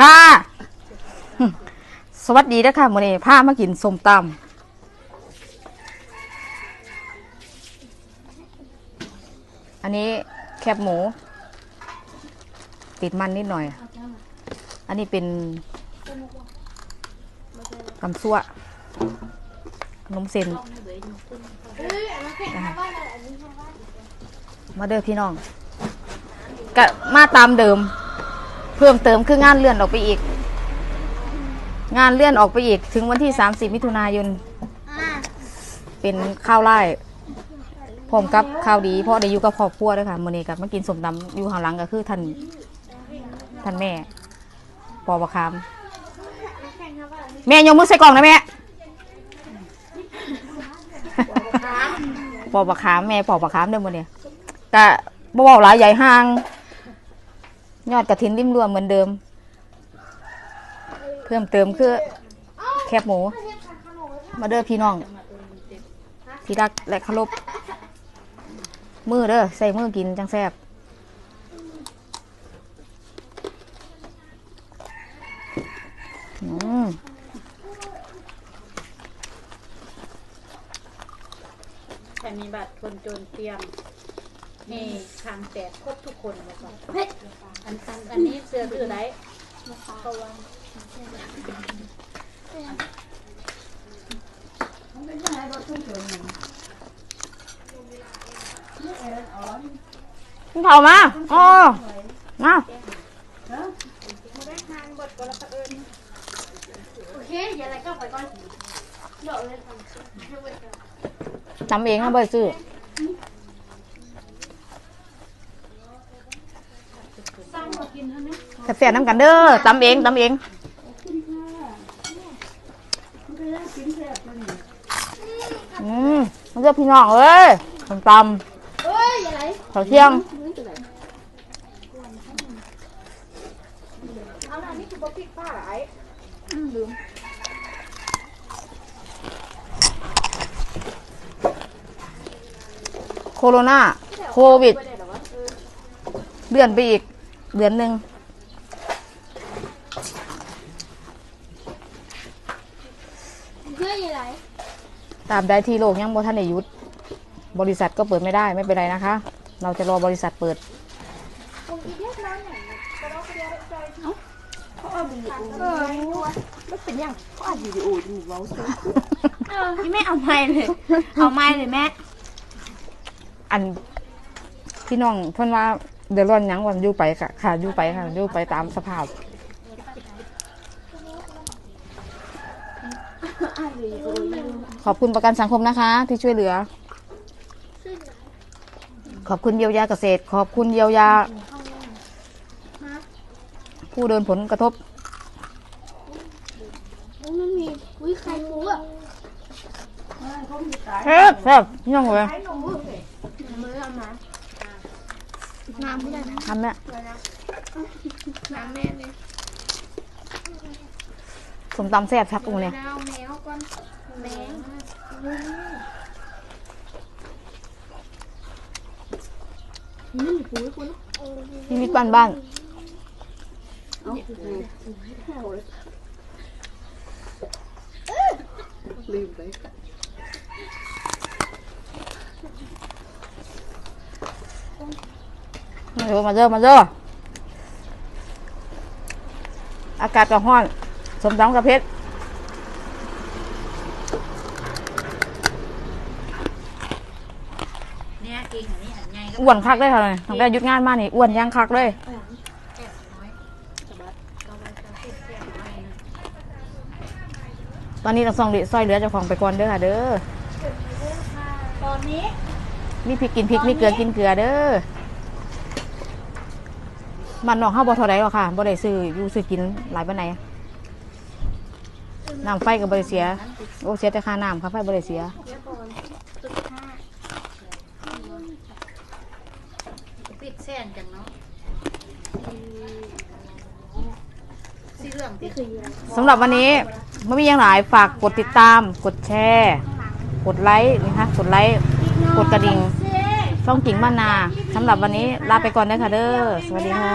ค่ะ สวัสดีนะคะมื้อนี้ามากินส้มตำอันนี้แคบหมู ติดมันนิดหน่อย อันนี้เป็นตำซั่วขนมเส้นมาเด้อพี่น้องก็มาตามเดิม เพิ่มเติมคืองานเลื่อนออกไปอีก งานเลื่อนออกไปอีก ถึงวันที่ 30 มิถุนายน เป็นข้าวไร่พร้อมกับข้าวดีเพราะได้อยู่กับครอบครัวด้วยค่ะมื้อนี้กับมากินสมตำอยู่ข้างหลังก็คือท่านท่านแม่ ปอประคาม แม่ยกมือใส่กล่องนะแม่ปอประคามแม่ปอประคามเด้อมื้อนี้ก็บ่เว้าหลายใหญ่ห่าง ยอดกระถินริมรวมเหมือนเดิม เพิ่มเติมคือแคบหมู มาเด้อพี่น้องที่รักและเคารพมือเด้อใส่มือกินจังแซ่บอืมใครมีบัตรคนจนเตรียม นี่ทางแจกครบทุกคนเลยก่อนอันอันอันนี้เสื้อถือไรเขาวางกินข้าวมาอ๋อมาโอเคอย่าอะไรก็ไปก่อนเดี๋ยวเลยทำทำเองนะเบอร์ซื้อ แซ่บๆน้ำกันเด้อตำเองตำเองอืมมันเรียกพี่น้องเอ้ยส้มตเอ้ยอะไรำข้าเที่ยงเอาล่ะนี่คือบ๊อบบี้ป้าไอ้โคโรนาโควิดเดือนไปอีก เดือนหนึ่ง เพื่ออย่าอะไรตามใดที่โลกยังบ่ทันได้หยุด บริษัทก็เปิดไม่ได้ไม่เป็นไรนะคะ เราจะรอบริษัทเปิดผมอีเดียน้อยหน่อยก็ต้องเรียกใจเนาะเขาเอาวิดีโอเออไม่เป็นยังเขาอัดวิดีโออยู่เว้าซิเออพี่แม่เอาไม้เลยเอาไม้เลยแม่อันพี่น้องเพิ่นว่าเดือดร้อนหยังวันอยู่ไปค่ะค่ะอยู่ไปค่ะอยู่ไปตามสภาพ ขอบคุณประกันสังคมนะคะ ที่ช่วยเหลือ ขอบคุณเยียวยาเกษตร ขอบคุณเยียวยา ผู้เดินผลกระทบมันมีวิใครรู้อะแซ่บแซ่บพี่น้องเลยมือเอามาน้ำไม่ได้นะทำเนี่ยน้ำแม่เลย สมตำแซ่บชักตรงเนี่ยดาวแมวก่อนแมงนี่มีปุ๋ยคุณชีวิตบ้านบ้านลืมไปมาเจอมาเจอออากาศก็ร้อน สมตำกับเพชรเนี่ยเก่งอันนี้อันใหญ่ก็อ้วนคักเลยค่ะเนี่ยตั้งแต่หยุดงานมานี่อ้วนย่างคักเลยแก้น้อยสบัดก็ไว้จะติดแก้น้อยนะตอนนี้เราส่องดิซอยเหลือเจ้าของไปก่อนเด้อค่ะเด้อตอนนี้มีพริกกินพริกมีเกลือกินเกลือเด้อมันนอกเข้าบ่เท่าไรหรอกค่ะบ่ได้ซื้ออยู่ซื้อกินหลายปานไหน น้ำไฟก็บ่ได้เสีย โอ้เสียแต่ค่าน้ำค่าไฟบ่ได้เสียปิดแซนจังเนาะสีเหลืองที่คือสำหรับวันนี้ไม่มีอย่างหลายฝากกดติดตาม กดแชร์ กดไลค์นะคะกดไลค์กดกระดิ่งช่องกิ่งบ้านนาสำหรับวันนี้ลาไปก่อนเด้อค่ะเด้อสวัสดีค่ะ